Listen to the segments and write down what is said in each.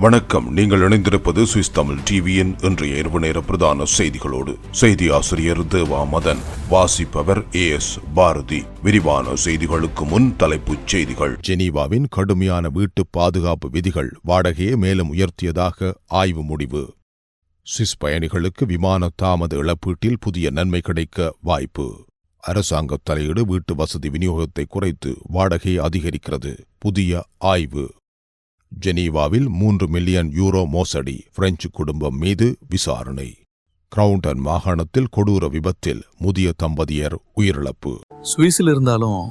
வணக்கம். நீங்கள் இணைந்திருப்பது சுவிஸ் தமிழ் டிவியின் இன்றைய இரவு நேர பிரதான செய்திகளோடு. செய்தி ஆசிரியர் தேவா மதன் வாசிப்பவர் ஏ எஸ் பாரதி. விரிவான செய்திகளுக்கு முன் தலைப்புச் செய்திகள். ஜெனீவாவின் கடுமையான வீட்டு பாதுகாப்பு விதிகள் வாடகையை மேலும் உயர்த்தியதாக ஆய்வு முடிவு. சுவிஸ் பயணிகளுக்கு விமான தாமத இழப்பீட்டில் புதிய நன்மை கிடைக்க வாய்ப்பு. அரசாங்க தலையீடு வீட்டு வசதி விநியோகத்தை குறைத்து வாடகையை அதிகரிக்கிறது. புதிய ஆய்வு. ஜெனீவாவில் மூன்று மில்லியன் யூரோ மோசடி பிரெஞ்சு குடும்பம் மீது விசாரணை. கிரவுண்டன் மாகாணத்தில் கொடூர விபத்தில் முதிய தம்பதியர் உயிரிழப்பு. சுவிஸில் இருந்தாலும்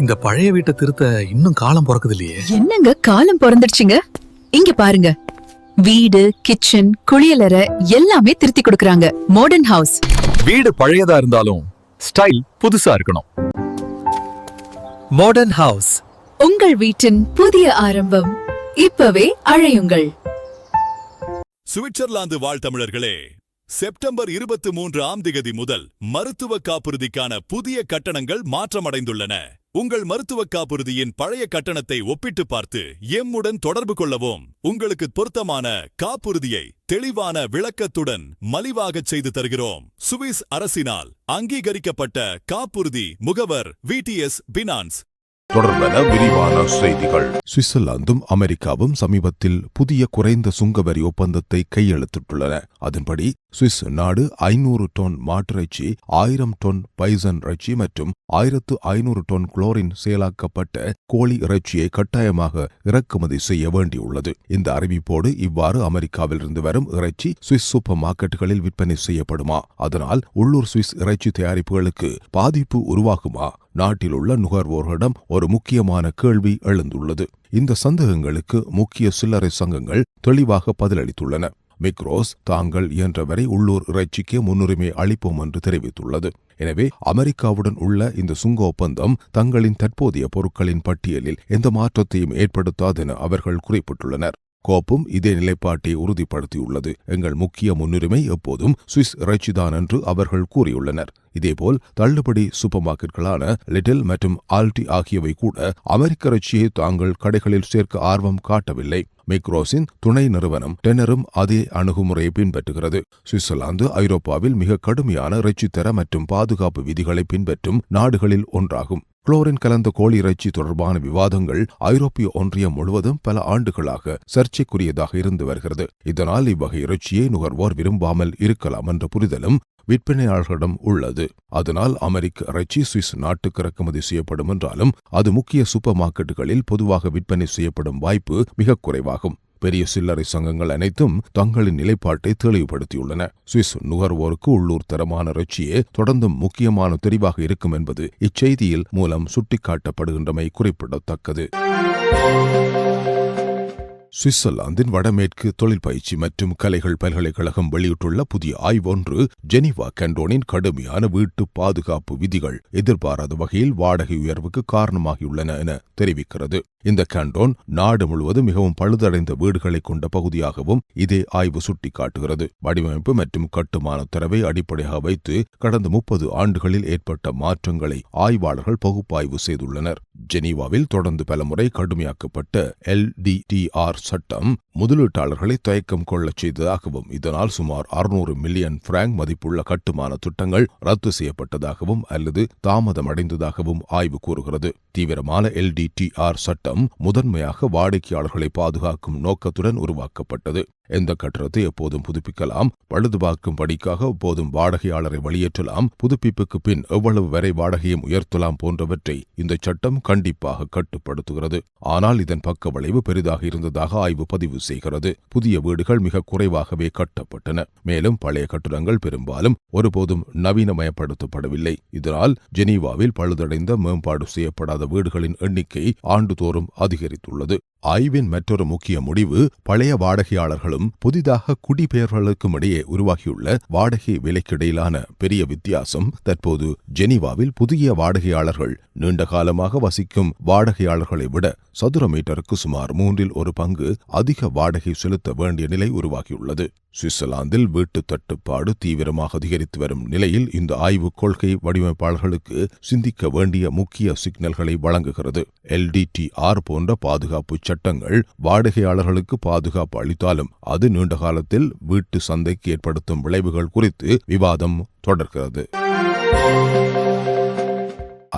இந்த பழைய வீட்டை திருத்த இன்னும் காலம் பிறக்குது இல்லையே என்னங்க காலம் பிறந்துடுச்சுங்க? இங்க பாருங்க. வீடு கிச்சன் குளியலறை எல்லாமே திருத்தி கொடுக்கறாங்க. மாடர்ன் ஹவுஸ் வீடு பழையதா இருந்தாலும் ஸ்டைல் புதுசா இருக்கணும். மாடர்ன் ஹவுஸ் உங்கள் வீட்டின் புதிய ஆரம்பம் இப்பவே அழையுங்கள். சுவிட்சர்லாந்து வாழ் தமிழர்களே செப்டம்பர் இருபத்தி மூன்று ஆம் திகதி முதல் மருத்துவ காப்புறுதிக்கான புதிய கட்டணங்கள் மாற்றமடைந்துள்ளன. உங்கள் மருத்துவ காப்புறுதியின் பழைய கட்டணத்தை ஒப்பிட்டு பார்த்து எம்முடன் தொடர்பு கொள்ளவும். உங்களுக்கு பொருத்தமான காப்புறுதியை தெளிவான விளக்கத்துடன் மலிவாகச் செய்து தருகிறோம். சுவிஸ் அரசினால் அங்கீகரிக்கப்பட்ட காப்புறுதி முகவர் விடிஎஸ் பினான்ஸ். தொடர்பென விரிவான செய்திகள். சுவிட்சர்லாந்தும் அமெரிக்காவும் சமீபத்தில் புதிய குறைந்த சுங்கவரி ஒப்பந்தத்தை கையெழுத்திட்டுள்ளன. அதன்படி சுவிஸ் நாடு ஐநூறு டொன் மாட்டிறைச்சி ஆயிரம் டொன் பைசன் இறைச்சி மற்றும் ஆயிரத்து ஐநூறு டொன் குளோரின் செயலாக்கப்பட்ட கோழி இறைச்சியை கட்டாயமாக இறக்குமதி செய்ய வேண்டியுள்ளது. இந்த அறிவிப்போடு இவ்வாறு அமெரிக்காவிலிருந்து வரும் இறைச்சி சுவிஸ் சூப்பர் மார்க்கெட்டுகளில் விற்பனை செய்யப்படுமா? அதனால் உள்ளூர் சுவிஸ் இறைச்சி தயாரிப்புகளுக்கு பாதிப்பு உருவாகுமா? நாட்டில் உள்ள நுகர்வோர்களிடம் ஒரு முக்கியமான கேள்வி எழுந்துள்ளது. இந்த சந்தேகங்களுக்கு முக்கிய சில்லறை சங்கங்கள் தெளிவாக பதிலளித்துள்ளன. மிக்ரோஸ் தாங்கள் இயன்றவரை உள்ளூர் இறைச்சிக்கு முன்னுரிமை அளிப்போம் என்று தெரிவித்துள்ளது. எனவே அமெரிக்காவுடன் உள்ள இந்த சுங்க ஒப்பந்தம் தங்களின் தற்போதைய பொருட்களின் பட்டியலில் எந்த மாற்றத்தையும் ஏற்படுத்தாதென அவர்கள் குறிப்பிட்டுள்ளனர். கோப்பும் இதே நிலைப்பாட்டை உறுதிப்படுத்தியுள்ளது. எங்கள் முக்கிய முன்னுரிமை எப்போதும் சுவிஸ் இறைச்சிதான் என்று அவர்கள் கூறியுள்ளனர். இதேபோல் தள்ளுபடி சூப்பர் மார்க்கெட்களான லிட்டில் மற்றும் ஆல்டி ஆகியவை கூட அமெரிக்க இறைச்சியை தாங்கள் கடைகளில் சேர்க்க ஆர்வம் காட்டவில்லை. மைக்ரோஸின் துணை நிறுவனம் டெனரும் அதே அணுகுமுறையை பின்பற்றுகிறது. சுவிட்சர்லாந்து ஐரோப்பாவில் மிக கடுமையான இறைச்சித்தர மற்றும் பாதுகாப்பு விதிகளை பின்பற்றும் நாடுகளில் ஒன்றாகும். குளோரின் கலந்த கோழி இறைச்சி தொடர்பான விவாதங்கள் ஐரோப்பிய ஒன்றியம் முழுவதும் பல ஆண்டுகளாக சர்ச்சைக்குரியதாக இருந்து வருகிறது. இதனால் இவ்வகை இறைச்சியை நுகர்வோர் விரும்பாமல் இருக்கலாம் என்ற புரிதலும் விற்பனையாளர்களிடம் உள்ளது. அதனால் அமெரிக்க இறைச்சி சுவிஸ் நாட்டுக்கு இறக்குமதி செய்யப்படும் என்றாலும் அது முக்கிய சூப்பர் மார்க்கெட்டுகளில் பொதுவாக விற்பனை செய்யப்படும் வாய்ப்பு மிக குறைவாகும். பெரிய சில்லறை சங்கங்கள் அனைத்தும் தங்களின் நிலைப்பாட்டை தெளிவுபடுத்தியுள்ளன. சுவிஸ் நுகர்வோருக்கு உள்ளூர் தரமான இறைச்சியே தொடர்ந்தும் முக்கியமான தெரிவாக இருக்கும் என்பது இச்செய்தியில் மூலம் சுட்டிக்காட்டப்படுகின்றமை குறிப்பிடத்தக்கது. சுவிட்சர்லாந்தின் வடமேற்கு தொழில் பயிற்சி மற்றும் கலைகள் பல்கலைக்கழகம் வெளியிட்டுள்ள புதிய ஆய்வொன்று ஜெனீவா கண்டோனின் கடுமையான வீட்டு பாதுகாப்பு விதிகள் எதிர்பாராத வகையில் வாடகை உயர்வுக்கு காரணமாகியுள்ளன என தெரிவிக்கிறது. இந்த கண்டோன் நாடு முழுவதும் மிகவும் பழுதடைந்த வீடுகளை கொண்ட பகுதியாகவும் இதே ஆய்வு சுட்டிக்காட்டுகிறது. வடிவமைப்பு மற்றும் கட்டுமான தரவை அடிப்படையாக வைத்து கடந்த முப்பது ஆண்டுகளில் ஏற்பட்ட மாற்றங்களை ஆய்வாளர்கள் பகுப்பாய்வு செய்துள்ளனர். ஜெனீவாவில் தொடர்ந்து பலமுறை கடுமையாக்கப்பட்ட எல்டிடிஆர் சட்டம் முதலீட்டாளர்களை தயக்கம் கொள்ளச் செய்ததாகவும் இதனால் சுமார் அறுநூறு மில்லியன் பிராங்க் மதிப்புள்ள கட்டுமான திட்டங்கள் ரத்து செய்யப்பட்டதாகவும் அல்லது தாமதமடைந்ததாகவும் ஆய்வு கூறுகிறது. தீவிரமான எல்டிடிஆர் சட்டம் முதன்மையாக வாடிக்கையாளர்களை பாதுகாக்கும் நோக்கத்துடன் உருவாக்கப்பட்டது. எந்த கட்டணத்தை எப்போதும் புதுப்பிக்கலாம் பழுதுபார்க்கும் படிக்காக எப்போதும் வாடகையாளரை வெளியேற்றலாம் புதுப்பிப்புக்கு பின் எவ்வளவு வரை வாடகையும் உயர்த்தலாம் போன்றவற்றை இந்த சட்டம் கண்டிப்பாக கட்டுப்படுத்துகிறது. ஆனால் இதன் பக்க விளைவு பெரிதாக இருந்ததாக ஆய்வு பதிவு செய்கிறது. புதிய வீடுகள் மிக குறைவாகவே கட்டப்பட்டன. மேலும் பழைய கட்டிடங்கள் பெரும்பாலும் ஒருபோதும் நவீனமயப்படுத்தப்படவில்லை. இதனால் ஜெனீவாவில் பழுதடைந்த மேம்பாடு செய்யப்படாத வீடுகளின் எண்ணிக்கை ஆண்டுதோறும் அதிகரித்துள்ளது. ஆய்வின் மற்றொரு முக்கிய முடிவு பழைய வாடகையாளர்களும் புதிதாக குடிபெயர்களுக்கும் இடையே உருவாகியுள்ள வாடகை விலைக்கிடையிலான பெரிய வித்தியாசம் தற்போது ஜெனீவாவில் புதிய வாடகையாளர்கள் நீண்ட காலமாக வசிக்கும் வாடகையாளர்களை விட சதுர மீட்டருக்கு சுமார் மூன்றில் ஒரு பங்கு அதிக வாடகை செலுத்த வேண்டிய நிலை உருவாகியுள்ளது. சுவிட்சர்லாந்தில் வீட்டு தட்டுப்பாடு தீவிரமாக அதிகரித்து வரும் நிலையில் இந்த ஆய்வுக் கொள்கை வடிவமைப்பாளர்களுக்கு சிந்திக்க வேண்டிய முக்கிய சிக்னல்களை வழங்குகிறது. எல்டிடிஆர் போன்ற பாதுகாப்பு சட்டங்கள் வாடகையாளர்களுக்கு பாதுகாப்பு அளித்தாலும் அது நீண்ட காலத்தில் வீட்டு சந்தைக்கு ஏற்படுத்தும் விளைவுகள் குறித்து விவாதம் தொடர்கிறது.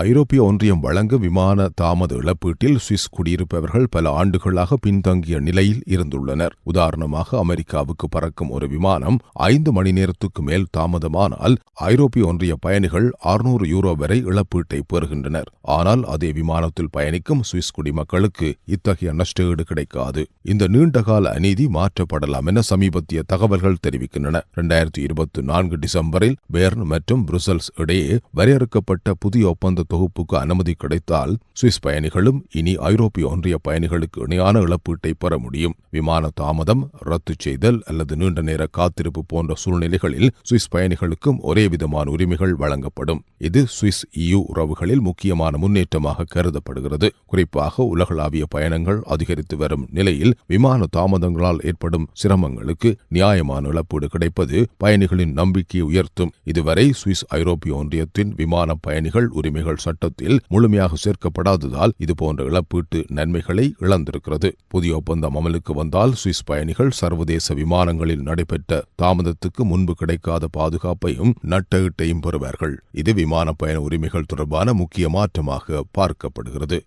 ஐரோப்பிய ஒன்றியம் வழங்க விமான தாமத இழப்பீட்டில் சுவிஸ் குடியிருப்பவர்கள் பல ஆண்டுகளாக பின்தங்கிய நிலையில் இருந்துள்ளனர். உதாரணமாக அமெரிக்காவுக்கு பறக்கும் ஒரு விமானம் ஐந்து மணி நேரத்துக்கு மேல் தாமதமானால் ஐரோப்பிய ஒன்றிய பயணிகள் அறுநூறு யூரோ வரை இழப்பீட்டை பெறுகின்றனர். ஆனால் அதே விமானத்தில் பயணிக்கும் சுவிஸ் குடிமக்களுக்கு இத்தகைய நஷ்டஈடு கிடைக்காது. இந்த நீண்டகால அநீதி மாற்றப்படலாம் என சமீபத்திய தகவல்கள் தெரிவிக்கின்றன. இரண்டாயிரத்தி இருபத்தி நான்கு டிசம்பரில் பேர்ன் மற்றும் புருசல்ஸ் இடையே வரையறுக்கப்பட்ட புதிய ஒப்பந்த தொகுப்புக்கு அனுமதி கிடைத்தால் சுவிஸ் பயணிகளும் இனி ஐரோப்பிய ஒன்றிய பயணிகளுக்கு இணையான இழப்பீட்டை பெற முடியும். விமான தாமதம் ரத்து செய்தல் அல்லது நீண்ட நேர காத்திருப்பு போன்ற சூழ்நிலைகளில் சுவிஸ் பயணிகளுக்கும் ஒரே விதமான உரிமைகள் வழங்கப்படும். இது சுவிஸ் இயு உறவுகளில் முக்கியமான முன்னேற்றமாக கருதப்படுகிறது. குறிப்பாக உலகளாவிய பயணங்கள் அதிகரித்து வரும் நிலையில் விமான தாமதங்களால் ஏற்படும் சிரமங்களுக்கு நியாயமான இழப்பீடு கிடைப்பது பயணிகளின் நம்பிக்கையை உயர்த்தும். இதுவரை சுவிஸ் ஐரோப்பிய ஒன்றியத்தின் விமான பயணிகள் உரிமைகள் சட்டத்தில் முழுமையாக சேர்க்கப்படாததால் இதுபோன்ற இழப்பீட்டு நன்மைகளை இழந்திருக்கிறது. புதிய ஒப்பந்தம் அமலுக்கு வந்தால் சுவிஸ் பயணிகள் சர்வதேச விமானங்களில் நடைபெற்ற தாமதத்துக்கு முன்பு கிடைக்காத பாதுகாப்பையும் நட்டகிட்டையும் பெறுவார்கள். இது விமான பயண உரிமைகள் தொடர்பான முக்கிய மாற்றமாக பார்க்கப்படுகிறது.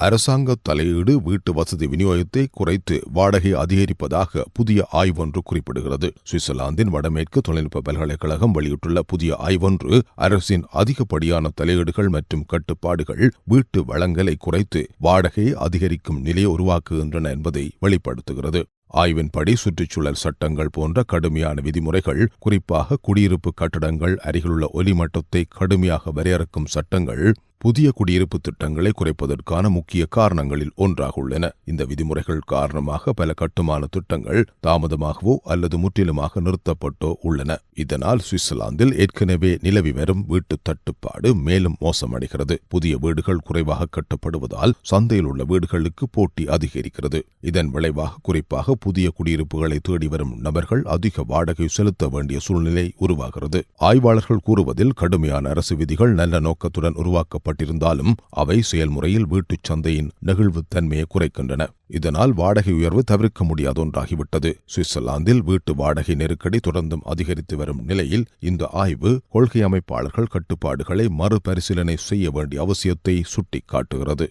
அரசாங்க தலையீடு வீட்டு வசதி விநியோகத்தை குறைத்து வாடகை அதிகரிப்பதாக புதிய ஆய்வொன்று குறிப்பிடுகிறது. சுவிட்சர்லாந்தின் வடமேற்கு தொழில்நுட்ப பல்கலைக்கழகம் வெளியிட்டுள்ள புதிய ஆய்வொன்று அரசின் அதிகப்படியான தலையீடுகள் மற்றும் கட்டுப்பாடுகள் வீட்டு வளங்களை குறைத்து வாடகையை அதிகரிக்கும் நிலையை உருவாக்குகின்றன என்பதை வெளிப்படுத்துகிறது. ஆய்வின்படி சுற்றுச்சூழல் சட்டங்கள் போன்ற கடுமையான விதிமுறைகள் குறிப்பாக குடியிருப்பு கட்டடங்கள் அருகிலுள்ள ஒலிமட்டத்தை கடுமையாக வரையறுக்கும் சட்டங்கள் புதிய குடியிருப்பு திட்டங்களை குறைப்பதற்கான முக்கிய காரணங்களில் ஒன்றாக உள்ளன இந்த விதிமுறைகள் காரணமாக பல கட்டுமான திட்டங்கள் தாமதமாகவோ அல்லது முற்றிலுமாக நிறுத்தப்பட்டோ உள்ளன. இதனால் சுவிட்சர்லாந்தில் ஏற்கனவே நிலவி வரும் வீட்டு தட்டுப்பாடு மேலும் மோசமடைகிறது. புதிய வீடுகள் குறைவாக கட்டப்படுவதால் சந்தையில் உள்ள வீடுகளுக்கு போட்டி அதிகரிக்கிறது. இதன் விளைவாக குறிப்பாக புதிய குடியிருப்புகளை தேடி வரும் நபர்கள் அதிக வாடகை செலுத்த வேண்டிய சூழ்நிலை உருவாகிறது. ஆய்வாளர்கள் கூறுவதில் கடுமையான அரசு விதிகள் நல்ல நோக்கத்துடன் உருவாக்கப்பட்டிருந்தாலும் அவை செயல்முறையில் வீட்டுச் சந்தையின் நெகிழ்வுத்தன்மையை குறைக்கின்றன. இதனால் வாடகை உயர்வு தவிர்க்க முடியாத ஒன்றாகிவிட்டது. சுவிட்சர்லாந்தில் வீட்டு வாடகை நெருக்கடி தொடர்ந்தும் அதிகரித்து வரும் நிலையில் இந்த ஆய்வு கொள்கை அமைப்பாளர்கள் கட்டுப்பாடுகளை மறுபரிசீலனை செய்ய வேண்டிய அவசியத்தை சுட்டிக்காட்டுகிறது.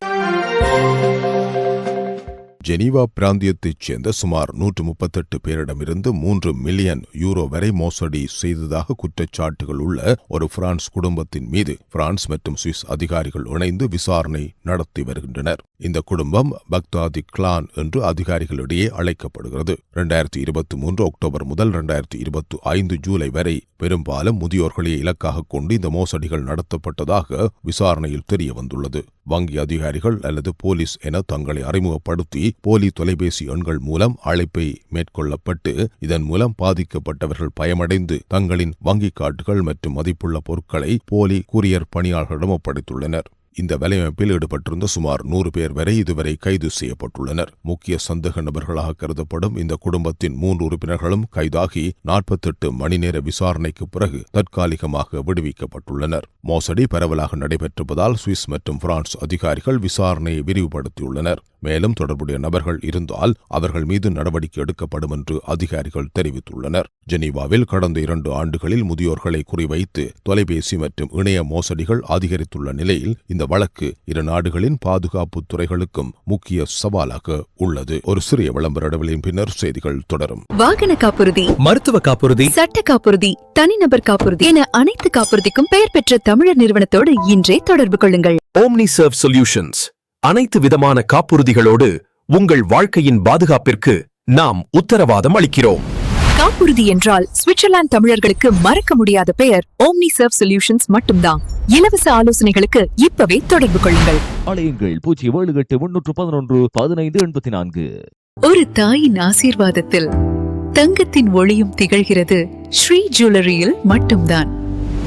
ஜெனீவா பிராந்தியத்தைச் சேர்ந்த சுமார் நூற்று முப்பத்தெட்டு பேரிடமிருந்து மூன்று மில்லியன் யூரோ வரை மோசடி செய்ததாக குற்றச்சாட்டுகள் உள்ள ஒரு பிரான்ஸ் குடும்பத்தின் மீது பிரான்ஸ் மற்றும் சுவிஸ் அதிகாரிகள் இணைந்து விசாரணை நடத்தி வருகின்றனர். இந்த குடும்பம் பக்தாதி கிளான் என்று அதிகாரிகளிடையே அழைக்கப்படுகிறது. இரண்டாயிரத்தி இருபத்தி மூன்று அக்டோபர் முதல் இரண்டாயிரத்தி இருபத்தி ஐந்து ஜூலை வரை பெரும்பாலும் முதியோர்களை இலக்காக கொண்டு இந்த மோசடிகள் நடத்தப்பட்டதாக விசாரணையில் தெரிய வந்துள்ளது வங்கி அதிகாரிகள் அல்லது போலீஸ் என தங்களை அறிமுகப்படுத்தி போலி தொலைபேசி எண்கள் மூலம் அழைப்பை மேற்கொள்ளப்பட்டு இதன் மூலம் பாதிக்கப்பட்டவர்கள் பயமடைந்து தங்களின் வங்கிக் கார்டுகள் மற்றும் மதிப்புள்ள பொருட்களை போலி கூரியர் பணியாளர்களிடம் ஒப்படைத்துள்ளனர். இந்த வலையமைப்பில் ஈடுபட்டிருந்த சுமார் நூறு பேர் வரை இதுவரை கைது செய்யப்பட்டுள்ளனர். முக்கிய சந்தேக நபர்களாக கருதப்படும் இந்த குடும்பத்தின் மூன்று உறுப்பினர்களும் கைதாகி நாற்பத்தெட்டு மணி நேர விசாரணைக்கு பிறகு தற்காலிகமாக விடுவிக்கப்பட்டுள்ளனர். மோசடி பரவலாக நடைபெற்றிருப்பதால் சுவிஸ் மற்றும் பிரான்ஸ் அதிகாரிகள் விசாரணையை விரிவுபடுத்தியுள்ளனர். மேலும் தொடர்புடைய நபர்கள் இருந்தால் அவர்கள் மீது நடவடிக்கை எடுக்கப்படும் என்று அதிகாரிகள் தெரிவித்துள்ளனர். ஜெனீவாவில் கடந்த இரண்டு ஆண்டுகளில் முதியோர்களை குறிவைத்து தொலைபேசி மற்றும் இணைய மோசடிகள் அதிகரித்துள்ள நிலையில் இந்த வழக்கு இரு நாடுகளின் பாதுகாப்பு துறைகளுக்கும் முக்கிய சவாலாக உள்ளது. ஒரு சிறிய விளம்பர இடைவெளியின் பின்னர் செய்திகள் தொடரும். வாகன காப்புறுதி மருத்துவ காப்புறுதி சட்ட காப்புறுதி தனிநபர் காப்புறுதி என அனைத்து காப்புறுதிக்கும் பெயர் பெற்ற தமிழர் நிறுவனத்தோடு இன்றே தொடர்பு கொள்ளுங்கள். ஓம்னி சர்வ் சொல்யூஷன்ஸ் அனைத்து விதமான காப்புறுதிகளோடு உங்கள் வாழ்க்கையின் பாதுகாப்பிற்கு நாம் உத்தரவாதம் அளிக்கிறோம். காப்புறுதி என்றால் சுவிட்சர்லாந்து தமிழர்களுக்கு மறக்க முடியாத பெயர் ஓம்னி சர்வ் சொல்யூஷன்ஸ் மட்டும்தான். இலவச ஆலோசனைகளுக்கு இப்பவே தொடர்பு கொள்ளுங்கள். அலையுங்கள். பூஜ்ஜியம் ஏழு எட்டு முன்னூற்று பதினொன்று பதினைந்து எண்பத்தி நான்கு. ஒரு தாயின் ஆசீர்வாதத்தில் தங்கத்தின் ஒளியும் திகழ்கிறது ஸ்ரீ ஜுவல்லரியில் மட்டும்தான்.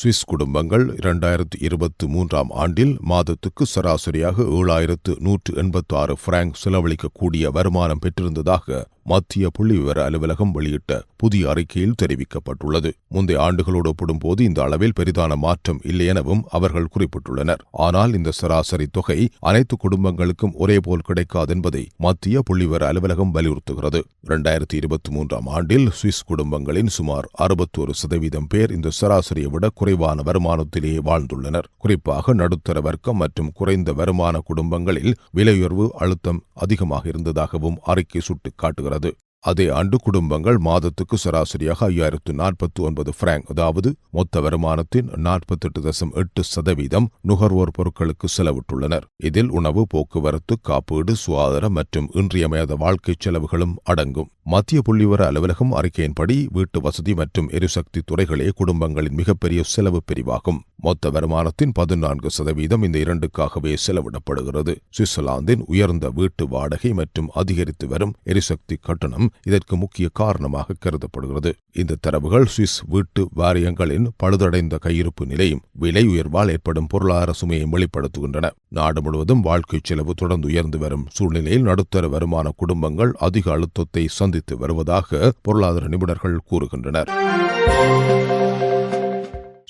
சுவிஸ் குடும்பங்கள் இரண்டாயிரத்து இருபத்தி மூன்றாம் ஆண்டில் மாதத்துக்கு சராசரியாக ஏழாயிரத்து நூற்று எண்பத்தி ஆறு பிராங்க் செலவழிக்கக்கூடிய வருமானம் பெற்றிருந்ததாக மத்திய புள்ளிவிவர அலுவலகம் வெளியிட்ட புதிய அறிக்கையில் தெரிவிக்கப்பட்டுள்ளது. முந்தைய ஆண்டுகளோடு ஒப்பிடும்போது இந்த அளவில் பெரிதான மாற்றம் இல்லை எனவும் அவர்கள் குறிப்பிட்டுள்ளனர். ஆனால் இந்த சராசரி தொகை அனைத்து குடும்பங்களுக்கும் ஒரேபோல் கிடைக்காது என்பதை மத்திய புள்ளிவிவர அலுவலகம் வலியுறுத்துகிறது. இரண்டாயிரத்தி இருபத்தி மூன்றாம் ஆண்டில் சுவிஸ் குடும்பங்களின் சுமார் அறுபத்தோரு சதவீதம் பேர் இந்த சராசரியை விட குறைவான வருமானத்திலேயே வாழ்ந்துள்ளனர். குறிப்பாக நடுத்தர வர்க்கம் மற்றும் குறைந்த வருமான குடும்பங்களில் விலையுயர்வு அழுத்தம் அதிகமாக இருந்ததாகவும் அறிக்கை சுட்டிக்காட்டுகிறது. அதே ஆண்டு குடும்பங்கள் மாதத்துக்கு சராசரியாக ஐயாயிரத்து நாற்பத்தி ஒன்பது பிராங்க் அதாவது மொத்த வருமானத்தின் நாற்பத்தெட்டு தசம் எட்டு சதவீதம் நுகர்வோர் பொருட்களுக்கு செலவிட்டுள்ளனர். இதில் உணவு போக்குவரத்து காப்பீடு சுகாதாரம் மற்றும் இன்றியமையாத வாழ்க்கை செலவுகளும் அடங்கும். மத்திய புள்ளிவர அலுவலகம் அறிக்கையின்படி வீட்டு வசதி மற்றும் எரிசக்தி துறைகளே குடும்பங்களின் மிகப்பெரிய செலவு பிரிவாகும். மொத்த வருமானத்தின் பதினான்கு சதவீதம் இந்த இரண்டுக்காகவே செலவிடப்படுகிறது. சுவிட்சர்லாந்தின் உயர்ந்த வீட்டு வாடகை மற்றும் அதிகரித்து வரும் எரிசக்தி கட்டணம் இதற்கு முக்கிய காரணமாக கருதப்படுகிறது. இந்த தரவுகள் சுவிஸ் வீட்டு வாரியங்களின் பழுதடைந்த கையிருப்பு நிலையும் விலை உயர்வால் ஏற்படும் பொருளாதார சுமையை வெளிப்படுத்துகின்றன. நாடு முழுவதும் வாழ்க்கை செலவு தொடர்ந்து உயர்ந்து வரும் சூழ்நிலையில் நடுத்தர வருமான குடும்பங்கள் அதிக அழுத்தத்தை சந்தித்து வருவதாக பொருளாதார நிபுணர்கள் கூறுகின்றனர்.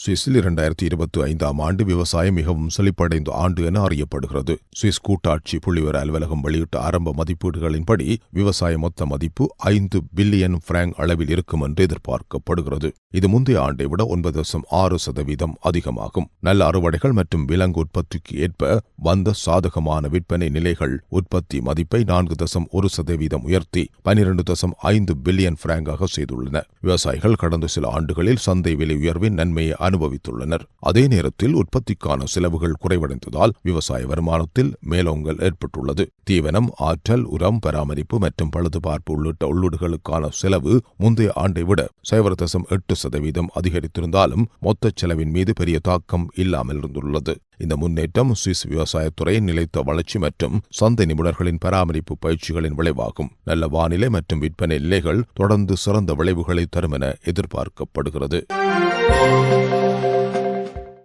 சுவிஸில் இரண்டாயிரத்தி இருபத்தி ஐந்தாம் ஆண்டு விவசாயம் மிகவும் செழிப்படைந்த ஆண்டு என அறியப்படுகிறது. சுவிஸ் கூட்டாட்சி புள்ளிவர அலுவலகம் வெளியிட்ட ஆரம்ப மதிப்பீடுகளின்படி விவசாய மொத்த மதிப்பு ஐந்து பில்லியன் பிராங்க் அளவில் இருக்கும் என்று எதிர்பார்க்கப்படுகிறது. இது முந்தைய ஆண்டை விட ஒன்பது தசம் ஆறு சதவீதம் அதிகமாகும். நல்ல அறுவடைகள் மற்றும் விலங்கு உற்பத்திக்கு ஏற்ப வந்த சாதகமான விற்பனை நிலைகள் உற்பத்தி மதிப்பை நான்கு தசம் ஒரு சதவீதம் உயர்த்தி பனிரெண்டு தசம் ஐந்து பில்லியன் பிராங்காக செய்துள்ளன. விவசாயிகள் கடந்த சில ஆண்டுகளில் சந்தை விலை உயர்வின் நன்மையை அனுபவித்துள்ளனர். அதே நேரத்தில் உற்பத்திக்கான செலவுகள் குறைவடைந்ததால் விவசாய வருமானத்தில் மேலோங்கல் ஏற்பட்டுள்ளது. தீவனம் ஆற்றல் உரம் பராமரிப்பு மற்றும் பழுதுபார்ப்பு உள்ளிட்ட உள்ளீடுகளுக்கான செலவு முந்தைய ஆண்டை விட சைவர தசம் எட்டு சதவீதம் அதிகரித்திருந்தாலும் மொத்த செலவின் மீது பெரிய தாக்கம் இல்லாமல் இருந்துள்ளது. இந்த முன்னேற்றம் சுவிஸ் விவசாயத்துறை நிலைத்த வளர்ச்சி மற்றும் சந்தை நிபுணர்களின் பராமரிப்பு பயிற்சிகளின் விளைவாகும். நல்ல வானிலை மற்றும் விற்பனை நிலைகள் தொடர்ந்து சிறந்த விளைவுகளை தரும் என எதிர்பார்க்கப்படுகிறது.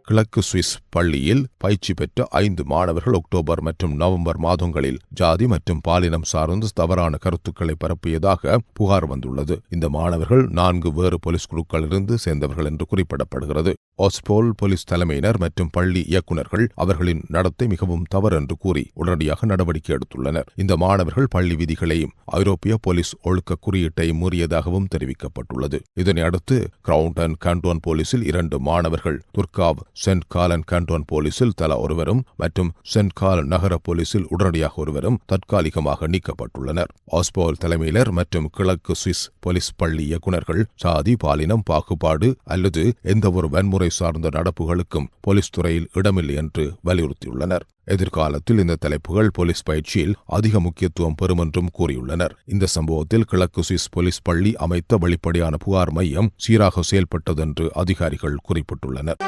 கிழக்கு சுவிஸ் பள்ளியில் பயிற்சி பெற்ற ஐந்து மாணவர்கள் அக்டோபர் மற்றும் நவம்பர் மாதங்களில் ஜாதி மற்றும் பாலினம் சார்ந்து தவறான கருத்துக்களை பரப்பியதாக புகார் வந்துள்ளது. இந்த மாணவர்கள் நான்கு வேறு போலீஸ் குழுக்களிலிருந்து சேர்ந்தவர்கள் என்று குறிப்பிடப்படுகிறது. ஆஸ்போல் போலீஸ் தலைமையினர் மற்றும் பள்ளி இயக்குநர்கள் அவர்களின் நடத்தை மிகவும் தவறு என்று கூறி உடனடியாக நடவடிக்கை எடுத்துள்ளனர். இந்த மாணவர்கள் பள்ளி விதிகளையும் ஐரோப்பிய போலீஸ் ஒழுக்க குறியீட்டை மீறியதாகவும் தெரிவிக்கப்பட்டுள்ளது. இதனை அடுத்து கிரவுண்டன் கண்டோன் போலீசில் இரண்டு மாணவர்கள் துர்காவ் சென்ட் காலன் கண்டோன் போலீசில் தலா ஒருவரும் மற்றும் சென்ட் கால் நகர போலீசில் உடனடியாக ஒருவரும் தற்காலிகமாக நீக்கப்பட்டுள்ளனர். ஆஸ்போல் தலைமையினர் மற்றும் கிழக்கு சுவிஸ் போலீஸ் பள்ளி இயக்குநர்கள் சாதி பாலினம் பாகுபாடு அல்லது எந்தவொரு வன்முறை சார்ந்த நடப்புகளுக்கும் போலீஸ் துறையில் இடமில்லை என்று வலியுறுத்தியுள்ளனர். எதிர்காலத்தில் இந்த தலைப்புகள் போலீஸ் பயிற்சியில் அதிக முக்கியத்துவம் பெறும் என்றும் கூறியுள்ளனர். இந்த சம்பவத்தில் கிழக்கு சுவிஸ் போலீஸ் பள்ளி அமைத்த வெளிப்படையான புகார் மையம் சீராக செயல்பட்டதென்று அதிகாரிகள் குறிப்பிட்டுள்ளனர்.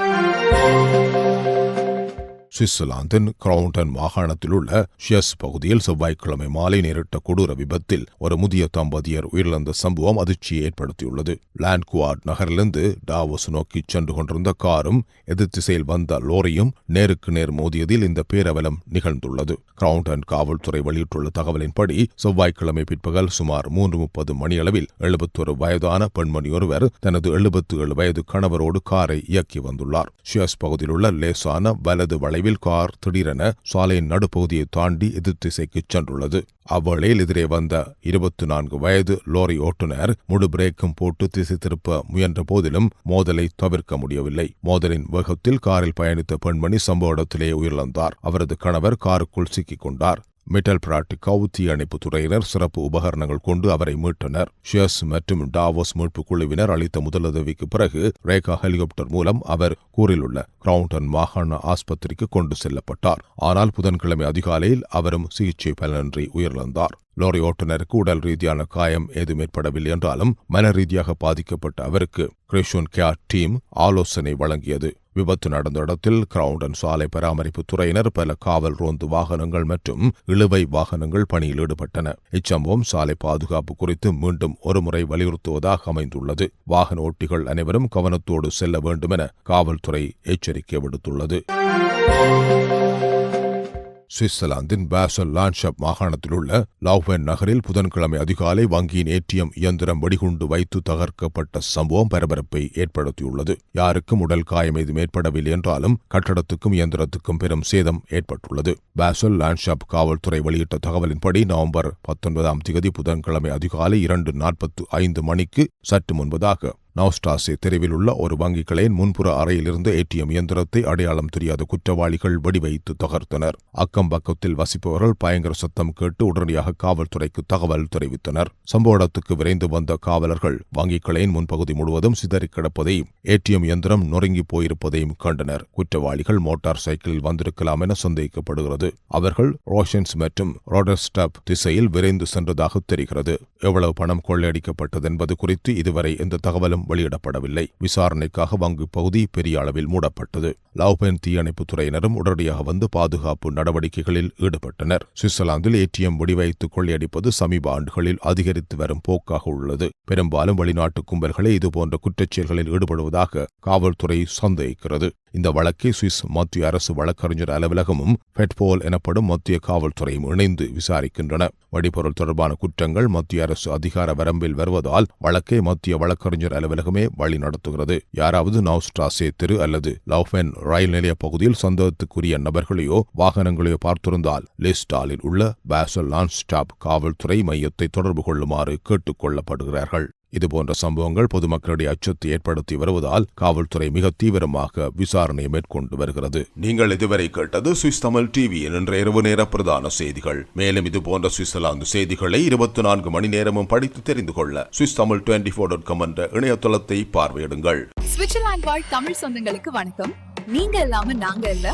சுவிட்சர்லாந்தின் கிரவுண்டன் மாகாணத்தில் உள்ள ஷியஸ் பகுதியில் செவ்வாய்க்கிழமை மாலை நேரிட்ட கொடூர விபத்தில் ஒரு முதிய தம்பதியர் உயிரிழந்த சம்பவம் அதிர்ச்சியை ஏற்படுத்தியுள்ளது. லாண்ட்குவார்ட் நகரிலிருந்து டாவோஸ் நோக்கி சென்று கொண்டிருந்த காரும் எதிர் திசையில் வந்த லோரியும் நேருக்கு நேர் மோதியதில் இந்த பேரவலம் நிகழ்ந்துள்ளது. கிரவுண்டன் காவல்துறை வெளியிட்டுள்ள தகவலின்படி செவ்வாய்க்கிழமை பிற்பகல் சுமார் மூன்று முப்பது மணியளவில் எழுபத்தொரு வயதான பெண்மணி ஒருவர் தனது எழுபத்து ஏழு வயது கணவரோடு காரை இயக்கி வந்துள்ளார். ஷியஸ் பகுதியில் உள்ள லேசான வலது வளைவில் தொலைவில் கார் திடீரென சாலையின் நடுப்பகுதியை தாண்டி எதிர் திசைக்கு சென்றுள்ளது. அவ்வளையில் எதிரே வந்த இருபத்தி நான்கு வயது லோரி ஓட்டுநர் முழு பிரேக்கும் போட்டு திசை திருப்ப முயன்ற போதிலும் மோதலை தவிர்க்க முடியவில்லை. மோதலின் வேகத்தில் காரில் பயணித்த பெண்மணி சம்பவ இடத்திலே உயிரிழந்தார். அவரது கணவர் காருக்குள் சிக்கிக் கொண்டார். மிட்டல் பிராட் கவுத்தி அணைப்பு துறையினர் சிறப்பு உபகரணங்கள் கொண்டு அவரை மீட்டனர். ஷியஸ் மற்றும் டாவோஸ் மீட்பு குழுவினர் அளித்த முதலுதவிக்கு பிறகு ரேகா ஹெலிகாப்டர் மூலம் அவர் கூறிலுள்ள கிரவுண்டன் மாகாண ஆஸ்பத்திரிக்கு கொண்டு செல்லப்பட்டார். ஆனால் புதன்கிழமை அதிகாலையில் அவரும் சிகிச்சை பலனின்றி உயிரிழந்தார். லாரி ஓட்டுநருக்கு உடல் ரீதியான காயம் ஏதும் ஏற்படவில்லை என்றாலும் மன ரீதியாக பாதிக்கப்பட்ட அவருக்கு கிரேஷோன் கியா டீம் ஆலோசனை வழங்கியது. விபத்து நடந்த இடத்தில் கிரவுண்டன் சாலை பராமரிப்பு துறையினர் பல காவல் ரோந்து வாகனங்கள் மற்றும் இழுவை வாகனங்கள் பணியில் ஈடுபட்டன. இச்சம்பவம் சாலை பாதுகாப்பு குறித்து மீண்டும் ஒருமுறை வலியுறுத்துவதாக அமைந்துள்ளது. வாகன ஓட்டிகள் அனைவரும் கவனத்தோடு செல்ல வேண்டும் என காவல்துறை எச்சரிக்கை விடுத்துள்ளது. சுவிட்சர்லாந்தின் பேசல் லான்ஷப் மாகாணத்தில் உள்ள லாவ்வென் நகரில் புதன்கிழமை அதிகாலை வங்கியின் ஏடிஎம் இயந்திரம் வெடிகுண்டு வைத்து தகர்க்கப்பட்ட சம்பவம் பரபரப்பை ஏற்படுத்தியுள்ளது. யாருக்கும் உடல் காயம் எதுவும் ஏற்படவில்லை என்றாலும் கட்டடத்துக்கும் இயந்திரத்துக்கும் பெரும் சேதம் ஏற்பட்டுள்ளது. பாசல் லான்ஷப் காவல்துறை வெளியிட்ட தகவலின்படி நவம்பர் பத்தொன்பதாம் தேதி புதன்கிழமை அதிகாலை இரண்டு நாற்பத்து ஐந்து மணிக்கு சற்று முன்பதாக நௌஸ்டாசி தெருவில் உள்ள ஒரு வங்கிக் கிளையின் முன்புற அறையிலிருந்து ஏடிஎம் இயந்திரத்தை அடையாளம் தெரியாத குற்றவாளிகள் வெடிவைத்து தகர்த்தனர். அக்கம் பக்கத்தில் வசிப்பவர்கள் பயங்கர சத்தம் கேட்டு உடனடியாக காவல்துறைக்கு தகவல் தெரிவித்தனர். சம்பவ இடத்துக்கு விரைந்து வந்த காவலர்கள் வங்கிக் கிளையின் முன்பகுதி முழுவதும் சிதறிக் கிடப்பதையும் ஏடிஎம் இயந்திரம் நொறுங்கி போயிருப்பதையும் கண்டனர். குற்றவாளிகள் மோட்டார் சைக்கிளில் வந்திருக்கலாம் என சந்தேகிக்கப்படுகிறது அவர்கள் ரோஷன்ஸ் மற்றும் ரோடர்ஸ்டப் திசையில் விரைந்து சென்றதாக தெரிகிறது. எவ்வளவு பணம் கொள்ளையடிக்கப்பட்டது என்பது குறித்து இதுவரை எந்த தகவலும் வெளியிடப்படவில்லை. விசாரணைக்காக வங்கு பகுதி பெரிய அளவில் மூடப்பட்டது. லாவ்பென் தீயணைப்பு துறையினரும் உடனடியாக வந்து பாதுகாப்பு நடவடிக்கைகளில் ஈடுபட்டனர். சுவிட்சர்லாந்தில் ஏடிஎம் வெடிவைத்து கொள்ளையடிப்பது சமீப ஆண்டுகளில் அதிகரித்து வரும் போக்காக உள்ளது. பெரும்பாலும் வெளிநாட்டு கும்பல்களே இதுபோன்ற குற்றச்செயல்களில் ஈடுபடுவதாக காவல்துறை சந்தேகிக்கிறது. இந்த வழக்கை சுவிஸ் மத்திய அரசு வழக்கறிஞர் அலுவலகமும் ஃபெட்போல் எனப்படும் மத்திய காவல்துறையும் இணைந்து விசாரிக்கின்றன. வெடிபொருள் தொடர்பான குற்றங்கள் மத்திய அரசு அதிகார வரம்பில் வருவதால் வழக்கை மத்திய வழக்கறிஞர் அலுவலகமே வழி நடத்துகிறது. யாராவது நவ்ஸ்ட்ராசே தெரு அல்லது லவ்ஃபென் ரயில் நிலைய பகுதியில் சந்தேகத்துக்குரிய நபர்களையோ வாகனங்களையோ பார்த்திருந்தால் லிஸ்டாலில் உள்ள பேசல் லான்ஸ்டாப் காவல்துறை மையத்தை தொடர்பு கொள்ளுமாறு கேட்டுக் கொள்ளப்படுகிறார்கள். இதுபோன்ற சம்பவங்கள் பொதுமக்களிடையே அச்சத்தை ஏற்படுத்தி வருவதால் காவல்துறை மிக தீவிரமாக விசாரணை மேற்கொண்டு வருகிறது. நீங்கள் இதுவரை கேட்டது சுவிஸ் தமிழ் டிவி என்ற இரவு நேர பிரதான செய்திகள். மேலும் இதுபோன்ற சுவிட்சர்லாந்து செய்திகளை இருபத்தி நான்கு மணி நேரமும் படித்து தெரிந்து கொள்ள Swiss Tamil twenty four dot com என்ற இணையதளத்தை பார்வையிடுங்கள். சுவிட்சர்லாந்து வாழ் தமிழ் சொந்தங்களுக்கு வணக்கம். நீங்க இல்லாம நாங்க இல்ல.